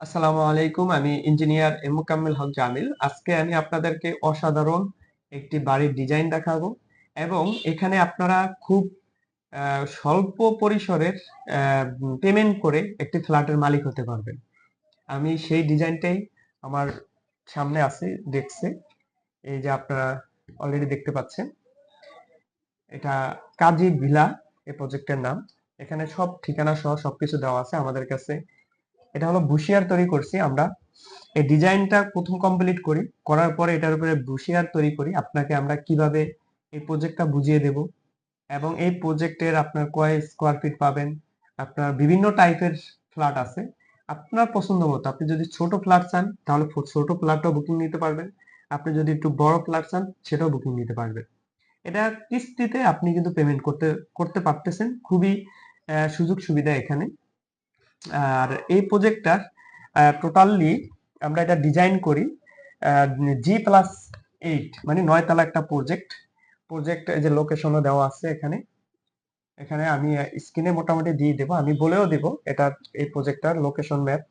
আসসালামু আলাইকুম, আমি ইঞ্জিনিয়ার এমুকাম্মেল হক জামিল। আজকে আমি আপনাদেরকে অসাধারণ একটি বাড়ির ডিজাইন দেখাবো এবং এখানে আপনারা খুব স্বল্প পরিসরের পেমেন্ট করে একটি ফ্ল্যাটের মালিক হতে পারবেন। আমি সেই ডিজাইনটাই আমার সামনে আছে, দেখছে। এই যে আপনারা অলরেডি দেখতে পাচ্ছেন। এটা কাজী ভিলা এই প্রজেক্টের নাম। এখানে সব ঠিকানা সহ সবকিছু দেওয়া আছে আমাদের কাছে। এটা হলো বুশিয়ার তৈরি করছি আমরা। এই ডিজাইনটা প্রথম কমপ্লিট করি, করার পরে এটার উপরে বুশিয়ার তৈরি করি। আপনাকে আমরা কীভাবে এই প্রজেক্টটা বুঝিয়ে দেব এবং এই প্রজেক্টের আপনার কয় স্কোয়ার ফিট পাবেন, আপনার বিভিন্ন টাইপের ফ্ল্যাট আছে। আপনার পছন্দ মতো, আপনি যদি ছোট ফ্ল্যাট চান, তাহলে ছোট ফ্ল্যাটটাও বুকিং নিতে পারবেন। আপনি যদি একটু বড় ফ্ল্যাট চান, সেটাও বুকিং নিতে পারবেন। এটা কিস্তিতে আপনি কিন্তু পেমেন্ট করতে করতে পারতেছেন। খুবই সুযোগ সুবিধা এখানে। আর এই প্রজেক্টটার টোটালি আমরা এটা ডিজাইন করি জি প্লাস এইট মানে নয়তলা একটা প্রজেক্ট প্রজেক্ট যে লোকেশনও দেওয়া আছে এখানে। এখানে আমি স্ক্রিনে মোটামুটি দিয়ে দেবো, আমি বলেও দেব এটা, এই প্রজেক্টটার লোকেশন ম্যাপ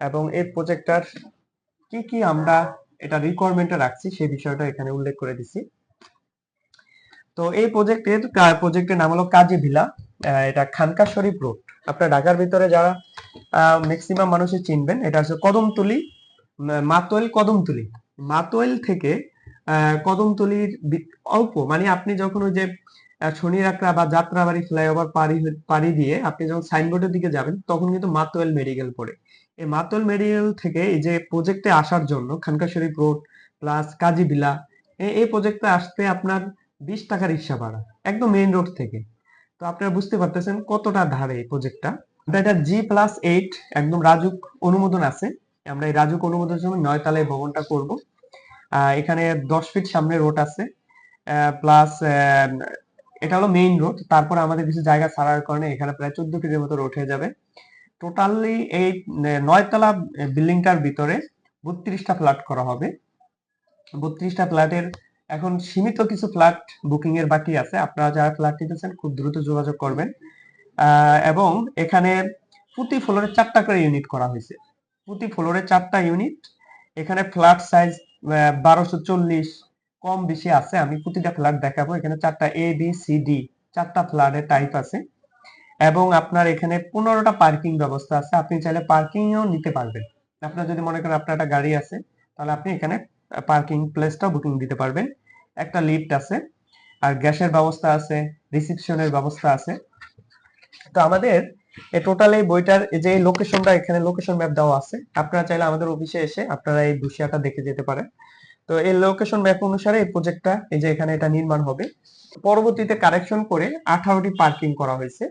এবং এই প্রজেক্টটার কি কি আমরা এটা রিকোয়ারমেন্টে রাখছি, সেই বিষয়টা এখানে উল্লেখ করে দিছি। তো এই প্রজেক্টের প্রজেক্টের নাম হলো কাজী ভিলা এটা খানকা শরীফ রোড আপনার ঢাকার ভিতরে যারা ম্যাক্সিমাম মানুষই চিনবেন, এটা হচ্ছে কদমতলি মাতোয়েল কদমতলি। মাতোয়েল থেকে কদমতলির অল্প মানে আপনি যখন ওই যে শনিরাকড়া বা যাত্রাবাড়ি ফ্লাইওভার পাড়ি পাড়ি দিয়ে আপনি যখন সাইনবোর্ডের দিকে যাবেন, তখন কিন্তু মাতোয়েল মেডিকেল পড়ে। এই মাতোয়েল মেডিকেল থেকে এই যে প্রজেক্টে আসার জন্য খানকা শরীফ রোড প্লাস কাজী বিলা এই প্রজেক্টে আসতে আপনার বিশ টাকা রিক্সা ভাড়া, একদম মেইন রোড থেকে। তো আপনারা বুঝতে পারতেছেন কতটা ধারে এই প্রজেক্টটা এটা জি প্লাস এইট একদম রাজুক অনুমোদন আছে। আমরা এই রাজুক অনুমোদনের জন্য নয় তলায় ভবনটা করব। এখানে দশ ফিট সামনে রোড আছে। প্লাস এটা হলো মেইন রোড তারপর আমাদের কিছু জায়গা ছাড়ার কারণে এখানে প্রায় চোদ্দ ফিটের মতো রোড হয়ে যাবে। টোটালি এই নয়তলা বিল্ডিংটার ভিতরে বত্রিশটা ফ্ল্যাট করা হবে। বত্রিশটা ফ্ল্যাটের এখন সীমিত কিছু ফ্ল্যাট বুকিং এর বাকি আছে। আপনারা যারা ফ্ল্যাট নিতেছেন, খুব দ্রুত যোগাযোগ করবেন। এবং এখানে প্রতি ফ্লোরে চারটা করে ইউনিট করা হয়েছে। প্রতি ফ্লোরে চারটা ইউনিট এখানে ফ্ল্যাট সাইজ বারোশো চল্লিশ, কম বেশি আছে। আমি প্রতিটা ফ্ল্যাট দেখাবো। এখানে চারটা এ বি সি ডি চারটা ফ্ল্যাটের টাইপ আছে। এবং আপনার এখানে পনেরোটা পার্কিং ব্যবস্থা আছে। আপনি চাইলে পার্কিংও নিতে পারবেন। আপনার যদি মনে করেন আপনার একটা গাড়ি আছে, তাহলে আপনি এখানে পার্কিং প্লেসটাও বুকিং দিতে পারবেন। একটা লিফট আছে, আর গ্যাসের ব্যবস্থা আছে রিসিপশনের ব্যবস্থা আছে। তো আমাদের এই টোটাল এই বইটার যে লোকেশনটা এখানে লোকেশন ম্যাপ দেওয়া আছে, আপনারা চাইলে আমাদের অফিসে এসে আপনারা এই দুশিয়াটা দেখে যেতে পারেন। তো এই লোকেশন ম্যাপ অনুসারে এই প্রজেক্টটা এই যে এখানে এটা নির্মাণ হবে। পরবর্তীতে কারেকশন করে আঠারোটি পার্কিং করা হয়েছে।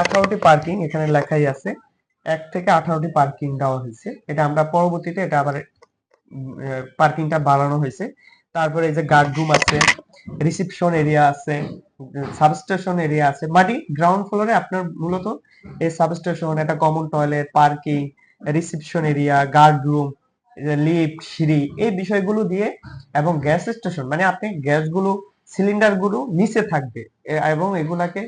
আঠারোটি পার্কিং এখানে লেখাই আছে, এক থেকে আঠারোটি পার্কিং দেওয়া হয়েছে। এটা আমরা পরবর্তীতে এটা আবার পার্কিংটা বাড়ানো হয়েছে। তারপরে এই যে গার্ড রুম আছে রিসিপশন এরিয়া আছে সাবস্টেশন এরিয়া আছে। মাটি গ্রাউন্ড ফ্লোরে আপনার মূলত এই সাবস্টেশন একটা common toilet parking reception area guard room lift সিঁড়ি, এই বিষয়গুলো দিয়ে এবং গ্যাস স্টেশন মানে আপনি গ্যাসগুলো সিলিন্ডারগুলো নিচে থাকবে এবং এগুলাকে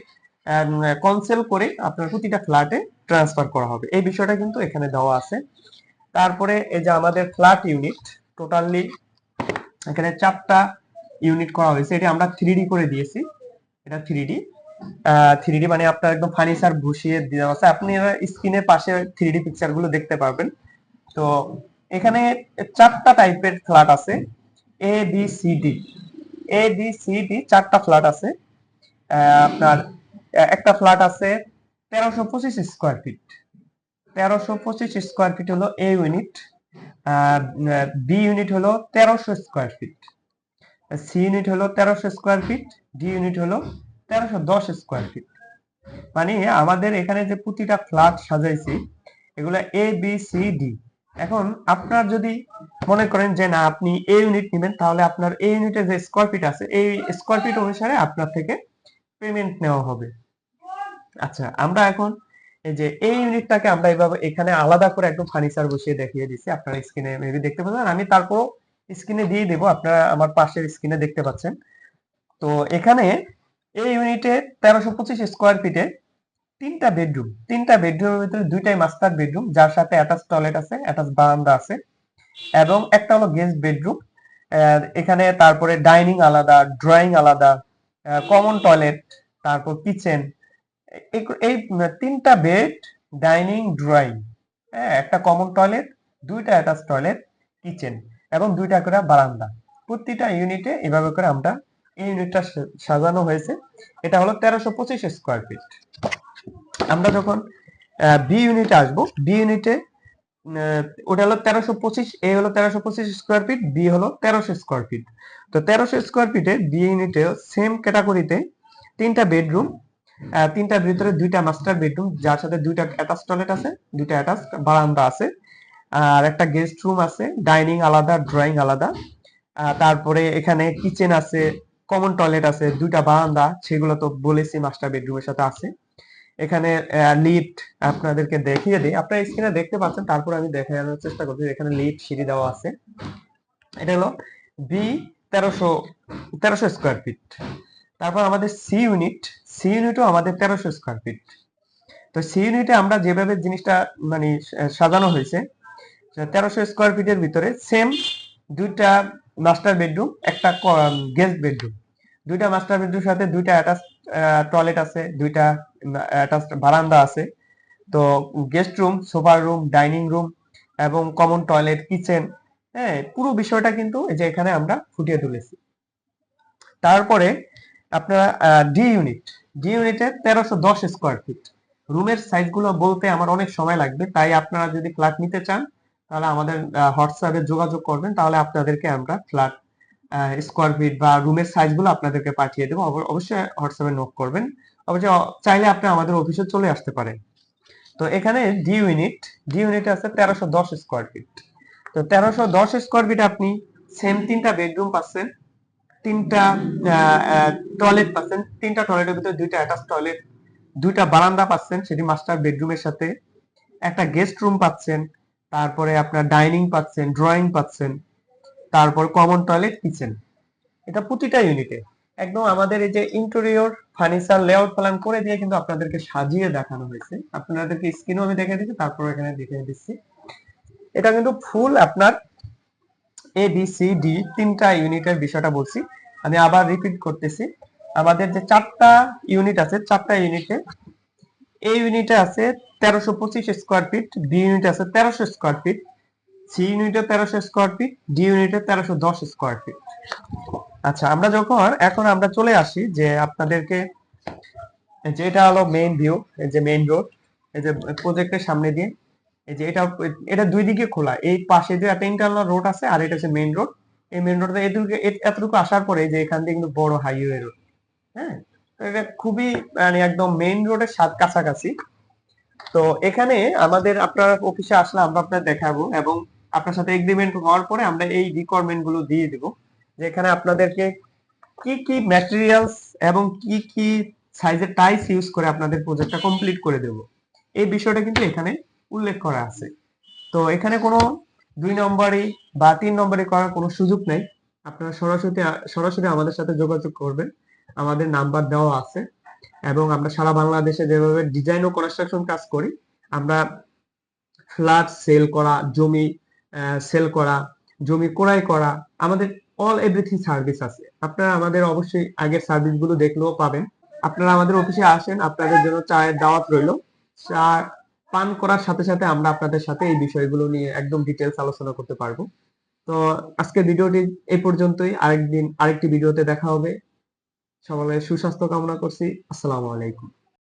কনসেল করে আপনার প্রতিটা ফ্ল্যাটে ট্রান্সফার করা হবে। এই বিষয়টা কিন্তু এখানে দেওয়া আছে। তারপরে এই যে আমাদের ফ্ল্যাট ইউনিট টোটালি এখানে চারটা ইউনিট করা হয়েছে। এটা আমরা থ্রি করে দিয়েছি। এটা থ্রি ডি থ্রি ডি মানে আপনার একদম ফার্নিচার বসিয়ে দেওয়া আছে। আপনি স্ক্রিনের পাশে থ্রি ডি পিকচারগুলো দেখতে পারবেন। তো এখানে চারটা টাইপের ফ্ল্যাট আছে। A B C D A B C D চারটা ফ্ল্যাট আছে। আপনার একটা ফ্ল্যাট আছে তেরোশো পঁচিশ স্কোয়ার ফিট তেরোশো পঁচিশ স্কোয়ার ফিট হলো এ ইউনিট বি ইউনিট হলো তেরোশো স্কোয়ার ফিট সি ইউনিট হলো তেরোশো স্কোয়ার ফিট ডি ইউনিট হলো তেরোশো দশ স্কোয়ার ফিট মানে আমাদের এখানে যে প্রতিটা ফ্ল্যাট সাজাইছি, এগুলো এ বি সি ডি এখন আপনার যদি মনে করেন যে না, আপনি এ ইউনিট নেবেন, তাহলে আপনার এ ইউনিটের যে স্কোয়ার ফিট আছে, এই স্কোয়ার ফিট অনুসারে আপনার থেকে পেমেন্ট নেওয়া হবে। আচ্ছা আমরা এখন যে, এই ইউনিটটাকে আমরা এইভাবে এখানে আলাদা করে একদম ফার্নিচার বসিয়ে দেখিয়ে দিচ্ছি আপনারা স্ক্রিনে মেবি দেখতে পাচ্ছেন আমি তারপর স্ক্রিনে দিয়ে দেবো। আপনারা আমার পাশের স্ক্রিনে দেখতে পাচ্ছেন। তো এখানে এই ইউনিটে তেরোশো পঁচিশ স্কোয়ার ফিটে তিনটা বেডরুম তিনটা বেডরুমের ভিতরে দুইটাই মাস্টার বেডরুম যার সাথে অ্যাটাচ টয়লেট আছে অ্যাটাচ বারান্দা আছে এবং একটা হলো গেস্ট বেডরুম এখানে তারপরে ডাইনিং আলাদা ড্রয়িং আলাদা কমন টয়লেট তারপর কিচেন এই তিনটা বেড ডাইনিং ড্রয়িং হ্যাঁ একটা কমন টয়লেট দুইটা অ্যাটাচ টয়লেট কিচেন এবং দুইটা করে বারান্দা। প্রতিটা ইউনিটে এভাবে করে আমরা এই ইউনিটটা সাজানো হয়েছে। এটা হলো তেরোশো পঁচিশ স্কোয়ার ফিট আমরা যখন বি ইউনিটে আসব বি ইউনিটে ওটা হলো তেরোশো পঁচিশ এ হলো তেরোশো পঁচিশ স্কোয়ার ফিট বি হলো তেরোশো স্কোয়ার ফিট তো তেরোশো স্কোয়ার ফিটে বি ইউনিটে সেম ক্যাটাগরিতে তিনটা বেডরুম তিনটার ভিতরে দুইটা মাস্টার বেডরুম যার সাথে দুইটা অ্যাটাচ টয়লেট আছে, দুইটা অ্যাটাচ বারান্দা আছে, আর একটা গেস্ট রুম আছে ডাইনিং আলাদা ড্রয়িং আলাদা। তারপরে এখানে কিচেন আছে কমন টয়লেট আছে, দুইটা বারান্দা, সেগুলো তো বলেছি মাস্টার বেডরুমের সাথে আছে। এখানে লিফট আপনাদেরকে দেখিয়ে দিই। আপনারা স্ক্রিনে দেখতে পাচ্ছেন, তারপর আমি দেখানোর চেষ্টা করছি এখানে লিফট সিঁড়ি দেওয়া আছে। এটা হলো বি তেরোশো তেরোশো স্কোয়ার ফিট তারপর আমাদের সি ইউনিট সি ইউনিটও আমাদের তেরোশো স্কোয়ার ফিট তো সি ইউনিটে আমরা যেভাবে জিনিসটা মানে সাজানো হয়েছে তেরোশো স্কোয়ার ফিটের ভিতরে সেম দুইটা মাস্টার বেডরুম একটা গেস্ট বেডরুম দুইটা মাস্টার বেডরুম সাথে দুইটা অ্যাটাচ টয়লেট আছে, দুইটা অ্যাটাচ বারান্দা আছে। তো গেস্ট রুম সোফার রুম ডাইনিং রুম এবং কমন টয়লেট কিচেন হ্যাঁ পুরো বিষয়টা কিন্তু এই যে এখানে আমরা ফুটিয়ে তুলেছি। তারপরে আপনারা ডি ইউনিট ডি ইউনিটে তেরোশো দশ স্কোয়ার ফিট রুমের সাইজগুলো বলতে আমার অনেক সময় লাগবে, তাই আপনারা যদি ফ্ল্যাট নিতে চান, তাহলে আমাদের হোয়াটসঅ্যাপে যোগাযোগ করবেন, তাহলে আপনাদেরকে আমরা ফ্ল্যাট স্কোয়ার ফিট বা রুমের সাইজগুলো আপনাদেরকে পাঠিয়ে দেবো। অবশ্যই হোয়াটসঅ্যাপে নোট করবেন। অবশ্যই চাইলে আপনি আমাদের অফিসে চলে আসতে পারেন। তো এখানে ডি ইউনিট ডি ইউনিট আছে তেরোশো দশ স্কোয়ার ফিট তো তেরোশো দশ স্কোয়ার ফিট আপনি সেম তিনটা বেডরুম পাচ্ছেন। তিনটা টয়লেট পাচ্ছেন। তিনটা টয়লেটের ভিতরে দুইটা অ্যাটাচ টয়লেট দুইটা বারান্দা পাচ্ছেন সেটি মাস্টার বেডরুমের সাথে। একটা গেস্ট রুম পাচ্ছেন, তারপরে আপনার ডাইনিং পাচ্ছেন ড্রয়িং পাচ্ছেন, তারপর কমন টয়লেট কিচেন এটা প্রতিটা ইউনিটে একদম আমাদের এই যে ইন্টেরিয়র ফার্নিচার লেআউট প্ল্যান করে দিয়ে কিন্তু আপনাদেরকে সাজিয়ে দেখানো হয়েছে। আপনাদেরকে স্ক্রিনও আমি দেখে দিচ্ছি, তারপর এখানে দেখিয়ে দিচ্ছি। এটা কিন্তু ফুল আপনার এ বি সি ডি তিনটা ইউনিটের বিষয়টা বলছি। আমি আবার রিপিট করতেছি। আমাদের যে চারটা ইউনিট আছে, চারটা ইউনিটে এ ইউনিটে আছে তেরোশো পঁচিশ স্কোয়ার ফিট বি ইউনিটে আছে তেরোশো স্কোয়ার ফিট সি ইউনিটে তেরোশো স্কোয়ার ফিট ডি ইউনিটে তেরোশো দশ স্কোয়ার ফিট আচ্ছা আমরা যখন, এখন আমরা চলে আসি যে আপনাদেরকে যে এটা হলো মেইন ভিউ এই যে মেইন রোড এই যে প্রজেক্টের সামনে দিয়ে। এই যে এটা এটা দুই দিকে খোলা। এই পাশে যে একটা ইন্টারনাল রোড আছে আর এটা হচ্ছে মেইন রোড এই মেইন রোডে এটুকু এতটুকু আসার পরে যে এখান দিয়ে কিন্তু বড় হাইওয়ে রোড হ্যাঁ? এটা খুবই মানে একদম মেইন রোডের সাত কাছাকাছি। তো এখানে আমাদের আপনার অফিসে আসলে আমরা আপনার দেখাবো এবং আপনার সাথে এগ্রিমেন্ট হওয়ার পরে আমরা এই রিকোয়ারমেন্টগুলো দিয়ে দিব। যে এখানে আপনাদেরকে কি কি ম্যাটেরিয়ালস এবং কি কি সাইজের টাইস ইউজ করে আপনাদের প্রজেক্টটা কমপ্লিট করে দেব। এই বিষয়টা কিন্তু এখানে উল্লেখ করা আছে। তো এখানে কোনো দুই নম্বরে বা তিন নম্বরে করার কোনো সুযোগ নেই। আপনারা সরাসরি সরাসরি আমাদের সাথে যোগাযোগ করবেন। আমাদের নাম্বার দেওয়া আছে এবং আমরা সারা বাংলাদেশে যেভাবে ডিজাইন ও কনস্ট্রাকশন কাজ করি, আমরা ফ্ল্যাট সেল করা, জমি সেল করা, জমি ক্রয় করা, আমাদের অল এভরিথিং সার্ভিস আছে। আপনারা আমাদের অবশ্যই আগের সার্ভিসগুলো দেখলেও পাবেন। আপনারা আমাদের অফিসে আসেন, আপনাদের জন্য চায়ের দাওয়াত রইল। চা পান করার সাথে সাথে আমরা আপনাদের সাথে এই বিষয়গুলো নিয়ে একদম ডিটেলস আলোচনা করতে পারব। তো আজকে ভিডিওটি এই পর্যন্তই। আরেকদিন, আরেকটি ভিডিওতে দেখা হবে। সবাই সুস্বাস্থ্য কামনা করছি। আসসালামু আলাইকুম।